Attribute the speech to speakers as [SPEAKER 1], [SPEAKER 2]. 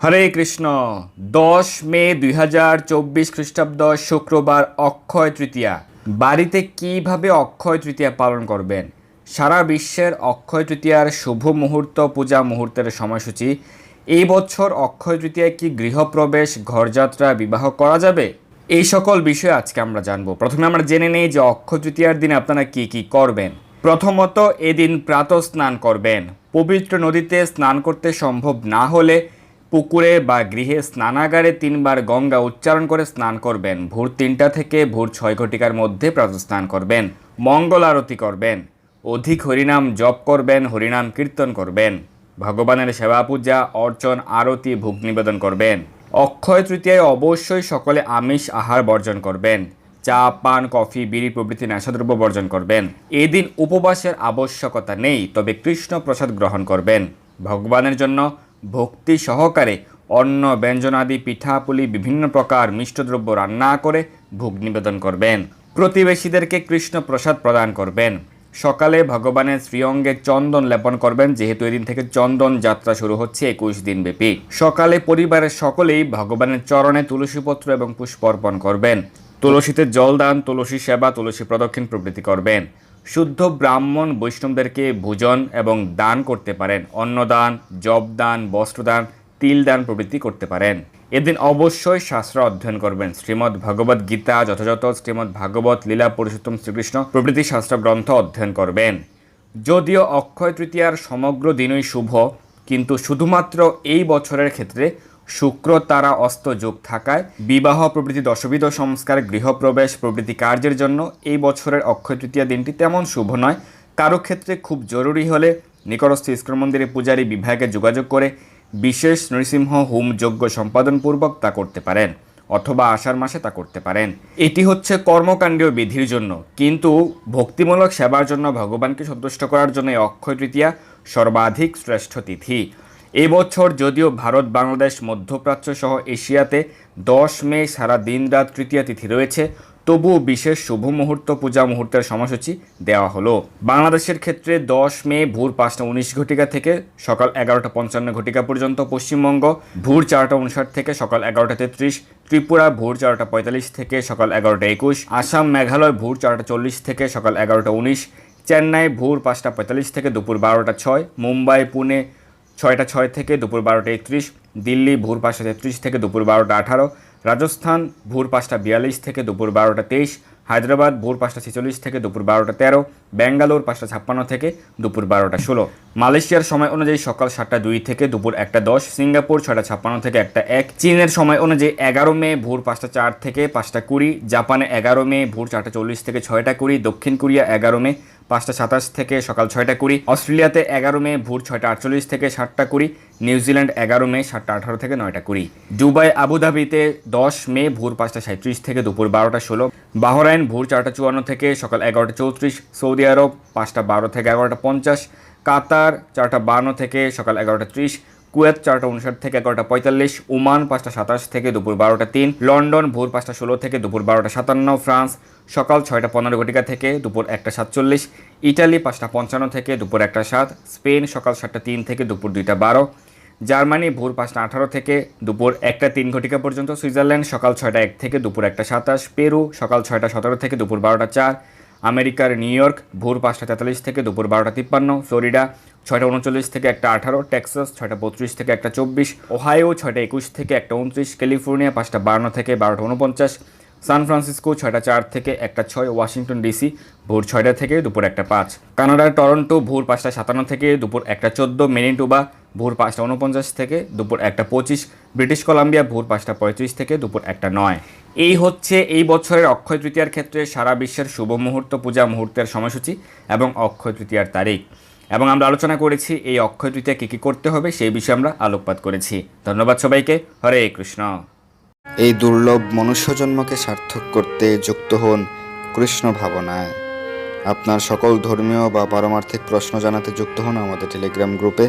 [SPEAKER 1] হরে কৃষ্ণ। দশ মে দুই হাজার চব্বিশ খ্রিস্টাব্দ শুক্রবার অক্ষয় তৃতীয়া। বাড়িতে কীভাবে অক্ষয় তৃতীয়া পালন করবেন? সারা বিশ্বের অক্ষয় তৃতীয়ার শুভ মুহূর্ত, পূজা মুহূর্তের সময়সূচি। এই বছর অক্ষয় তৃতীয়ায় কি গৃহপ্রবেশ, ঘরযাত্রা, বিবাহ করা যাবে? এই সকল বিষয় আজকে আমরা জানব। প্রথমে আমরা জেনে নেই যে অক্ষয় তৃতীয়ার দিনে আপনারা কি কি করবেন। প্রথমত এদিন প্রাতঃ স্নান করবেন। পবিত্র নদীতে স্নান করতে সম্ভব না হলে পুকুরে বা গৃহে স্নানাগারে তিনবার গঙ্গা উচ্চারণ করে স্নান করবেন। ভোর তিনটা থেকে ভোর ছয় ঘটিকার মধ্যে প্রাতঃ স্নান করবেন। মঙ্গল আরতি করবেন। অধিক হরিনাম জপ করবেন, হরিনাম কীর্তন করবেন। ভগবানের সেবা পূজা, অর্চন, আরতি, ভোগ নিবেদন করবেন। অক্ষয় তৃতীয়ায় অবশ্যই সকলে আমিষ আহার বর্জন করবেন। চা, পান, কফি, বিড়ি প্রভৃতি নেশাদ্রব্য বর্জন করবেন। এদিন উপবাসের আবশ্যকতা নেই, তবে কৃষ্ণ প্রসাদ গ্রহণ করবেন। ভগবানের জন্য ভক্তি সহকারে অন্ন ব্যঞ্জনাদি পিঠাপুলি, বিভিন্ন প্রকার মিষ্টদ্রব্য রান্না করে ভোগ নিবেদন করবেন। প্রতিবেশীদেরকে কৃষ্ণ প্রসাদ প্রদান করবেন। সকালে ভগবানের শ্রীঅঙ্গে চন্দন লেপন করবেন, যেহেতু এদিন থেকে চন্দন যাত্রা শুরু হচ্ছে একুশ দিন ব্যাপী সকালে পরিবারের সকলেই ভগবানের চরণে তুলসীপত্র এবং পুষ্প অর্পণ করবেন। তুলসীতে জল দান, তুলসী সেবা, তুলসী প্রদক্ষিণ প্রভৃতি করবেন। শুদ্ধ ব্রাহ্মণ বৈষ্ণবদেরকে ভোজন এবং দান করতে পারেন। অন্নদান জব দান বস্ত্রদান তিল দান প্রভৃতি করতে পারেন। এদিন অবশ্যই শাস্ত্র অধ্যয়ন করবেন। শ্রীমদ্ ভগবত গীতা, যথাযথ শ্রীমদ্ ভাগবত লীলা পুরুষোত্তম শ্রীকৃষ্ণ প্রভৃতি শাস্ত্র গ্রন্থ অধ্যয়ন করবেন। যদিও অক্ষয় তৃতীয়ার সমগ্র দিনই শুভ, কিন্তু শুধুমাত্র এই বছরের ক্ষেত্রে শুক্র, তারা অস্ত যোগ থাকায় বিবাহ প্রভৃতি দশবিধ সংস্কার, গৃহপ্রবেশ প্রভৃতি কার্যের জন্য এই বছরের অক্ষয় তৃতীয়া দিনটি তেমন শুভ নয়। কারও ক্ষেত্রে খুব জরুরি হলে নিকটস্থ ইস্কন মন্দিরে পূজারী বিভাগে যোগাযোগ করে বিশেষ নৃসিংহ হোম যজ্ঞ সম্পাদনপূর্বক তা করতে পারেন অথবা আষাঢ় মাসে তা করতে পারেন। এটি হচ্ছে কর্মকাণ্ডীয় বিধির জন্য। কিন্তু ভক্তিমূলক সেবার জন্য ভগবানকে সন্তুষ্ট করার জন্য এই অক্ষয় তৃতীয়া সর্বাধিক শ্রেষ্ঠ তিথি। এবছর যদিও ভারত, বাংলাদেশ, মধ্যপ্রাচ্য সহ এশিয়াতে দশ মে সারা দিন রাত তৃতীয়া তিথি রয়েছে, তবুও বিশেষ শুভ মুহূর্ত পূজা মুহূর্তের সময়সূচি দেওয়া হলো। বাংলাদেশের ক্ষেত্রে দশ মে ভোর পাঁচটা উনিশ ঘটিকা থেকে সকাল এগারোটা পঞ্চান্ন ঘটিকা পর্যন্ত, পশ্চিমবঙ্গ ভোর চারটা উনষাট থেকে সকাল এগারোটা তেত্রিশ, ত্রিপুরা ভোর চারটা পঁয়তাল্লিশ থেকে সকাল এগারোটা একুশ, আসাম মেঘালয় ভোর চারটা চল্লিশ থেকে সকাল এগারোটা উনিশ, চেন্নাই ভোর পাঁচটা পঁয়তাল্লিশ থেকে দুপুর বারোটা ছয়, মুম্বাই, পুনে ছয়টা ছয় থেকে দুপুর বারোটা একত্রিশ, দিল্লি ভোর পাঁচটা তেত্রিশ থেকে দুপুর বারোটা আঠারো, রাজস্থান ভোর পাঁচটা বিয়াল্লিশ থেকে দুপুর বারোটা তেইশ হায়দ্রাবাদ ভোর পাঁচটা ছেচল্লিশ থেকে দুপুর বারোটা তেরো, ব্যাঙ্গালোর পাঁচটা ছাপ্পান্ন থেকে দুপুর বারোটা ষোলো। মালয়েশিয়ার সময় অনুযায়ী সকাল সাতটা দুই থেকে দুপুর একটা দশ, সিঙ্গাপুর ছয়টা ছাপ্পান্ন থেকে একটা এক, চীনের সময় অনুযায়ী এগারো মে ভোর পাঁচটা চার থেকে পাঁচটা কুড়ি, জাপানে এগারো মে ভোর চারটা চল্লিশ থেকে ছয়টা কুড়ি, দক্ষিণ কোরিয়া এগারো মে পাঁচটা সাতাশ থেকে সকাল ছয়টা কুড়ি, অস্ট্রেলিয়াতে এগারো মে ভোর ছয়টা আটচল্লিশ থেকে সাতটা কুড়ি, নিউজিল্যান্ড এগারো মে সাতটা আঠারো থেকে নয়টা কুড়ি। দুবাই, আবুধাবিতে দশ মে ভোর পাঁচটা সাঁত্রিশ থেকে দুপুর বারোটা ষোলো বাহরাইন ভোর চারটা চুয়ান্ন থেকে সকাল এগারোটা চৌত্রিশ, সৌদি আরব পাঁচটা বারো থেকে এগারোটা পঞ্চাশ, কাতার চারটা বান্ন থেকে সকাল এগারোটা ত্রিশ, কুয়েত চারটা উনষাট থেকে এগারোটা পঁয়তাল্লিশ, ওমান পাঁচটা সাতাশ থেকে দুপুর বারোটা তিন, লন্ডন ভোর পাঁচটা ষোলো থেকে দুপুর বারোটা সাতান্ন, ফ্রান্স সকাল ছয়টা পনেরো ঘটিকা থেকে দুপুর একটা সাতচল্লিশ, ইটালি পাঁচটা পঞ্চান্ন থেকে দুপুর একটা সাত, স্পেন সকাল সাতটা তিন থেকে দুপুর দুইটা বারো জার্মানি ভোর পাঁচটা আঠারো থেকে দুপুর একটা তিন ঘটিকা পর্যন্ত, সুইজারল্যান্ড সকাল ছয়টা এক থেকে দুপুর একটা সাতাশ, পেরু সকাল ছয়টা সতেরো থেকে দুপুর বারোটা চার, আমেরিকার নিউ ইয়র্ক ভোর পাঁচটা তেতাল্লিশ থেকে দুপুর বারোটা তিপ্পান্ন, ফ্লোরিডা ছয়টা উনচল্লিশ থেকে একটা আঠারো, টেক্সাস ছয়টা বত্রিশ থেকে একটা চব্বিশ, ওহাইও ছয়টা একুশ থেকে একটা উনত্রিশ, ক্যালিফোর্নিয়া পাঁচটা বান্ন থেকে বারোটা উনপঞ্চাশ, সান ফ্রান্সিসকো ছয়টা চার থেকে একটা ছয়, ওয়াশিংটন ডিসি ভোর ছয়টা থেকে দুপুর একটা পাঁচ। কানাডার টরন্টো ভোর পাঁচটা সাতান্ন থেকে দুপুর একটা চোদ্দ মেনিটোবা ভোর পাঁচটা উনপঞ্চাশ থেকে দুপুর একটা পঁচিশ, ব্রিটিশ কলাম্বিয়া ভোর পাঁচটা পঁয়ত্রিশ থেকে দুপুর একটা নয়। এই হচ্ছে এই বছরের অক্ষয় তৃতীয়ার ক্ষেত্রে সারা বিশ্বের শুভ মুহূর্ত, পূজা মুহূর্তের সময়সূচি এবং অক্ষয় তৃতীয়ার তারিখ। এবং আমরা আলোচনা করেছি এই অক্ষয় তৃতীয়া কী কী করতে হবে, সেই বিষয়ে আমরা আলোকপাত করেছি। ধন্যবাদ সবাইকে। হরে কৃষ্ণ।
[SPEAKER 2] এই দুর্লভ মনুষ্যজন্মকে সার্থক করতে যুক্ত হন কৃষ্ণ ভাবনায়। আপনার সকল ধর্মীয় বা পারমার্থিক প্রশ্ন জানাতে যুক্ত হন আমাদের টেলিগ্রাম গ্রুপে।